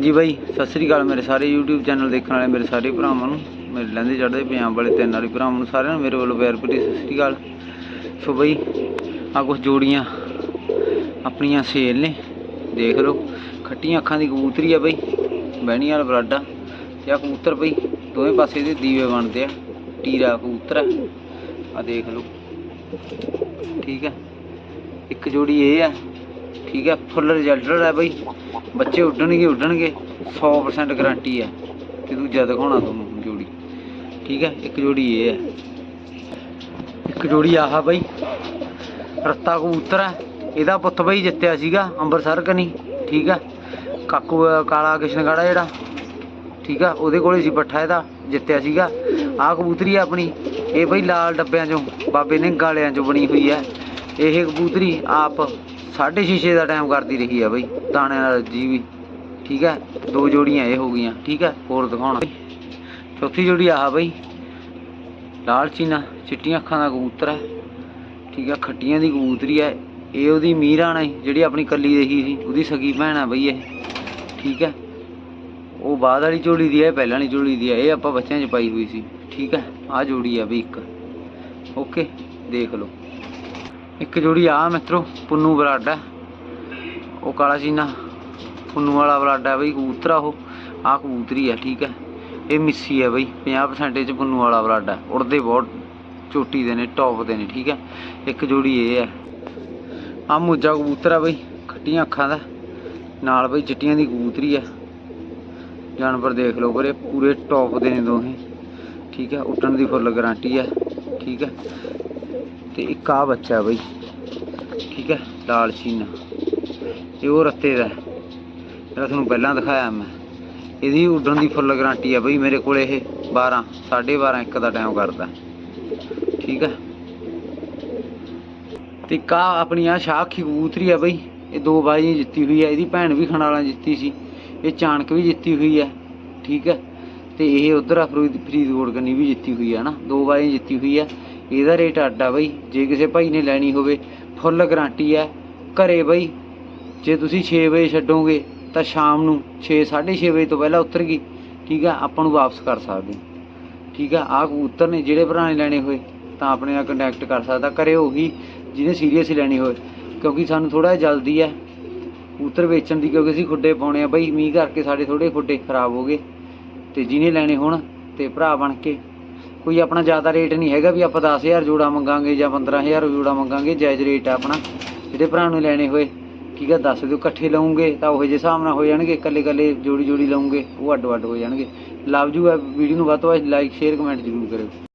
ਹਾਂਜੀ ਬਾਈ, ਸਤਿ ਸ੍ਰੀ ਅਕਾਲ ਮੇਰੇ ਸਾਰੇ YouTube ਚੈਨਲ ਦੇਖਣ ਵਾਲੇ, ਮੇਰੇ ਸਾਰੇ ਭਰਾਵਾਂ ਨੂੰ। ਮੇਰੇ ਲਹਿੰਦੇ ਚੜ੍ਹਦੇ ਪੰਜਾਬ ਵਾਲੇ ਤਿੰਨ ਵਾਲੇ ਭਰਾਵਾਂ ਨੂੰ ਸਾਰਿਆਂ ਨੂੰ, ਮੇਰੇ ਵੱਲੋਂ ਪਿਆਰ ਭਰੀ ਸਤਿ ਸ੍ਰੀ ਅਕਾਲ। ਸੋ ਬਾਈ ਆ ਕੁਝ ਜੋੜੀਆਂ ਆਪਣੀਆਂ ਸੇਲ ਨੇ, ਦੇਖ ਲਓ। ਖੱਟੀਆਂ ਅੱਖਾਂ ਦੀ ਕਬੂਤਰੀ ਆ ਬਾਈ ਬਹਿਣੀ ਵਾਲਾ ਬਰਾਡਾ। ਆ ਤੇ ਆ ਕਬੂਤਰ ਬਈ, ਦੋਵੇਂ ਪਾਸੇ ਦੇ ਦੀਵੇ ਬਣਦੇ ਆ, ਟੀਰਾ ਕਬੂਤਰ ਆ। ਆ ਦੇਖ ਲਓ। ਠੀਕ ਹੈ ਇੱਕ ਜੋੜੀ ਇਹ ਆ ਠੀਕ ਹੈ ਫੁੱਲ ਰਿਜ਼ਲਟਡ ਹੈ ਬਈ, ਬੱਚੇ ਉੱਡਣਗੇ ਉੱਡਣਗੇ 100% ਗਾਰੰਟੀ ਹੈ ਤੇ ਦੂਜਾ ਦਿਖਾਉਣਾ ਤੁਹਾਨੂੰ ਜੋੜੀ। ਠੀਕ ਹੈ, ਇੱਕ ਜੋੜੀ ਇਹ ਹੈ। ਇੱਕ ਜੋੜੀ ਆਹ ਬਾਈ, ਰੱਤਾ ਕਬੂਤਰ ਹੈ, ਇਹਦਾ ਪੁੱਤ ਬਾਈ ਜਿੱਤਿਆ ਸੀਗਾ ਅੰਮ੍ਰਿਤਸਰ ਕਨੀ, ਠੀਕ ਹੈ, ਕਾਕੂ, ਕਾਲਾ ਕਿਸ਼ਨਗੜਾ ਜਿਹੜਾ, ਠੀਕ ਆ ਉਹਦੇ ਕੋਲੇ ਸੀ ਪੱਠਾ ਇਹਦਾ, ਜਿੱਤਿਆ ਸੀਗਾ। ਆਹ ਕਬੂਤਰੀ ਆ ਆਪਣੀ, ਇਹ ਬਈ ਲਾਲ ਡੱਬਿਆਂ ਚੋਂ, ਬਾਬੇ ਨੇ ਗਾਲਿਆਂ ਚੋਂ ਬਣੀ ਹੋਈ ਹੈ। ਇਹ ਕਬੂਤਰੀ ਆਪ ਸਾਢੇ ਛੇ ਛੇ ਦਾ ਟਾਈਮ ਕਰਦੀ ਰਹੀ ਆ ਬਈ ਦਾਣੇ ਨਾਲ ਜੀ ਵੀ। ਠੀਕ ਹੈ? ਦੋ ਜੋੜੀਆਂ ਇਹ ਹੋ ਗਈਆਂ, ਠੀਕ ਹੈ? ਹੋਰ ਦਿਖਾਉਣਾ। ਚੌਥੀ ਜੋੜੀ ਆਹ ਬਈ, ਲਾਲ ਚੀਨਾ, ਚਿੱਟੀਆਂ ਅੱਖਾਂ ਦਾ ਕਬੂਤਰ ਹੈ। ਠੀਕ ਹੈ? ਖੱਟੀਆਂ ਦੀ ਕਬੂਤਰੀ ਹੈ। ਇਹ ਉਹਦੀ ਮੀਰਾ ਨੇ ਜਿਹੜੀ ਆਪਣੀ ਕੱਲੀ ਰਹੀ ਸੀ। ਉਹਦੀ ਸਗੀ ਭੈਣ ਆ ਬਈ ਇਹ। ਠੀਕ ਹੈ? ਉਹ ਬਾਅਦ ਵਾਲੀ ਜੋੜੀ ਦੀ ਹੈ, ਇਹ ਪਹਿਲਾਂ ਵਾਲੀ ਜੋੜੀ ਦੀ ਹੈ। ਇਹ ਆਪਾਂ ਬੱਚਿਆਂ 'ਚ ਪਾਈ ਹੋਈ ਸੀ। ਠੀਕ ਹੈ? ਆਹ ਜੋੜੀ ਆ ਬਈ ਇੱਕ। ਓਕੇ, ਦੇਖ ਲਓ। ਇੱਕ ਜੋੜੀ ਆ ਮਿੱਤਰੋ, ਪੁੰਨੂ ਬਲੱਡ ਹੈ। ਉਹ ਕਾਲਾ ਚੀਨਾ ਪੁੰਨੂ ਵਾਲਾ ਬਲੱਡ ਹੈ ਬਈ, ਕਬੂਤਰਾ ਉਹ। ਆਹ ਕਬੂਤਰੀ ਹੈ, ਠੀਕ ਹੈ। ਇਹ ਮਿੱਸੀ ਹੈ ਬਈ 50% ਚ ਪੁੰਨੂ ਵਾਲਾ ਬਲੱਡ ਹੈ। ਉੜਦੇ ਬਹੁਤ, ਚੋਟੀ ਦੇ ਨੇ ਟੌਪ ਦੇ ਨੇ, ਠੀਕ ਹੈ। ਇੱਕ ਜੋੜੀ ਇਹ ਹੈ। ਆ ਮੂਜਾ ਕਬੂਤਰ ਆ ਬਈ, ਖੱਟੀਆਂ ਅੱਖਾਂ ਦਾ। ਨਾਲ ਬਈ ਚਿੱਟੀਆਂ ਦੀ ਕਬੂਤਰੀ ਹੈ। ਜਾਨਵਰ ਦੇਖ ਲਓ ਵੀਰੇ, ਪੂਰੇ ਟੌਪ ਦੇ ਨੇ ਦੋਹੇ। ਠੀਕ ਹੈ ਉੱਡਣ ਦੀ ਫੁੱਲ ਗਾਰੰਟੀ ਹੈ। ਠੀਕ ਹੈ। ਤੇ ਇੱਕ ਆ ਬੱਚਾ ਬਈ। ਠੀਕ ਹੈ, ਲਾਲ ਚੀਨਾ ਇਹ ਉਹ ਰੱਤੇ ਦਾ ਜਿਹੜਾ ਤੁਹਾਨੂੰ ਪਹਿਲਾਂ ਦਿਖਾਇਆ ਮੈਂ। ਇਹਦੀ ਉੱਡਣ ਦੀ ਫੁੱਲ ਗਾਰੰਟੀ ਆ ਬਈ ਮੇਰੇ ਕੋਲ ਇਹ 12 12:30 1 ਦਾ ਟਾਈਮ ਕਰਦਾ। ਠੀਕ ਹੈ। ਤੇ ਕਾ ਆਪਣੀ ਆ ਸ਼ਾਖੀ ਕਬੂਤਰੀ ਆ ਬਈ। ਇਹ ਦੋ ਬਾਜ਼ੀ ਜਿੱਤੀ ਹੋਈ ਹੈ ਇਹਦੀ ਭੈਣ ਵੀ ਖਣਾਲਾ ਜਿੱਤੀ ਸੀ। ਇਹ ਚਾਣਕ ਵੀ ਜਿੱਤੀ ਹੋਈ ਹੈ ਠੀਕ ਹੈ। ਤੇ ਇਹ ਉਧਰ ਫਰੀਦਕੋਟ ਕੰਨੀ ਵੀ ਜਿੱਤੀ ਹੋਈ ਹੈ ਨਾ ਦੋ ਬਾਜ਼ੀ ਜਿੱਤੀ ਹੋਈ ਆ। ਇਹਦਾ ਰੇਟ ਅੱਡਾ ਆ ਬਈ। ਜੇ ਕਿਸੇ ਭਾਈ ਨੇ ਲੈਣੀ ਹੋਵੇ, ਫੁੱਲ ਗਾਰੰਟੀ ਹੈ ਘਰੇ ਬਈ, ਜੇ ਤੁਸੀਂ 6 ਵਜੇ ਛੱਡੋਗੇ, ਤਾਂ ਸ਼ਾਮ ਨੂੰ 6 6:30 ਵਜੇ ਤੋਂ ਪਹਿਲਾਂ ਉਤਰ ਗਈ। ਠੀਕ ਹੈ ਆਪਾਂ ਨੂੰ ਵਾਪਸ ਕਰ ਸਕਦੇ ਹੋ। ਠੀਕ ਹੈ ਆਹ ਕਬੂਤਰ ਨੇ, ਜਿਹੜੇ ਭਰਾ ਨੇ ਲੈਣੇ ਹੋਏ, ਤਾਂ ਆਪਣੇ ਨਾਲ ਕੰਟੈਕਟ ਕਰ ਸਕਦਾ ਕਰੇ ਉਹੀ ਜਿਹਨੇ ਸੀਰੀਅਸ ਲੈਣੀ ਹੋਵੇ ਕਿਉਂਕਿ ਸਾਨੂੰ ਥੋੜਾ ਜਿਹਾ ਜਲਦੀ ਹੈ ਕਬੂਤਰ ਵੇਚਣ ਦੀ, ਕਿਉਂਕਿ ਅਸੀਂ ਖੁੱਡੇ ਪਾਉਣੇ ਆ ਬਈ, ਮੀਂਹ ਕਰਕੇ ਸਾਡੇ ਥੋੜੇ ਖੁੱਡੇ ਖਰਾਬ ਹੋ ਗਏ। ਤੇ ਜਿਹਨੇ ਲੈਣੇ ਹੋਣ, ਤੇ ਭਰਾ ਬਣ ਕੇ ਕੋਈ ਆਪਣਾ ਜ਼ਿਆਦਾ ਰੇਟ ਨਹੀਂ ਹੈਗਾ ਵੀ ਆਪਾਂ 10000 ਜੋੜਾ ਮੰਗਾਂਗੇ ਜਾਂ 15000 ਜੋੜਾ ਮੰਗਾਂਗੇ, ਜਾਇਜ਼ ਰੇਟ ਆ ਆਪਣਾ। ਜਿਹੜੇ ਭਰਾ ਨੂੰ ਲੈਣੇ ਹੋਏ ਠੀਕ ਹੈ ਦੱਸ ਦਿਓ, ਇਕੱਠੇ ਲਵਾਂਗੇ ਤਾਂ ਉਹ ਜਿਹੇ ਹਿਸਾਬ ਨਾਲ ਹੋ ਜਾਣਗੇ, ਇਕੱਲੇ ਇਕੱਲੇ ਜੋੜੀ ਜੋੜੀ ਲਵਾਂਗੇ ਉਹ ਅੱਡ ਅੱਡ ਹੋ ਜਾਣਗੇ। ਲਵ ਯੂ ਵੀਡੀਓ ਨੂੰ ਵੱਧ ਤੋਂ ਵੱਧ ਲਾਈਕ ਸ਼ੇਅਰ ਕਮੈਂਟ ਜ਼ਰੂਰ ਕਰਿਓ।